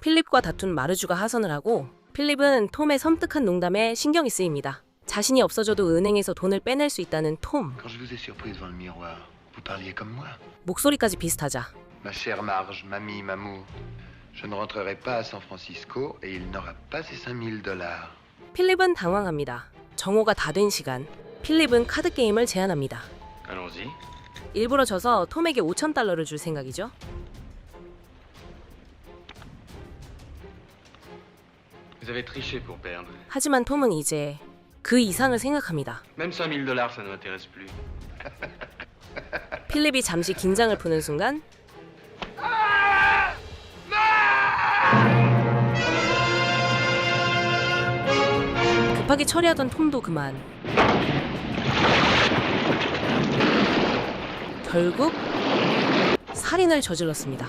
필립과 다툰 마르주가 하선을 하고 필립은 톰의 섬뜩한 농담에 신경이 쓰입니다. 자신이 없어져도 은행에서 돈을 빼낼 수 있다는 톰. 목소리까지 비슷하자 Ma chère Marge, mamie, mamou, je ne rentrerai pas à San Francisco et il n'aura pas ces 5000 dollars. 필립은 당황합니다. 정오가 다 된 시간 필립은 카드 게임을 제안합니다. Allons-y. 일부러 져서 톰에게 5천 달러를 줄 생각이죠. Vous avez triché pour perdre. 하지만 톰은 이제 그 이상을 생각합니다. Même 5000 dollars, ça ne m'intéresse plus. 필립이 잠시 긴장을 푸는 순간 급하게 처리하던 톰도 그만 결국 살인을 저질렀습니다.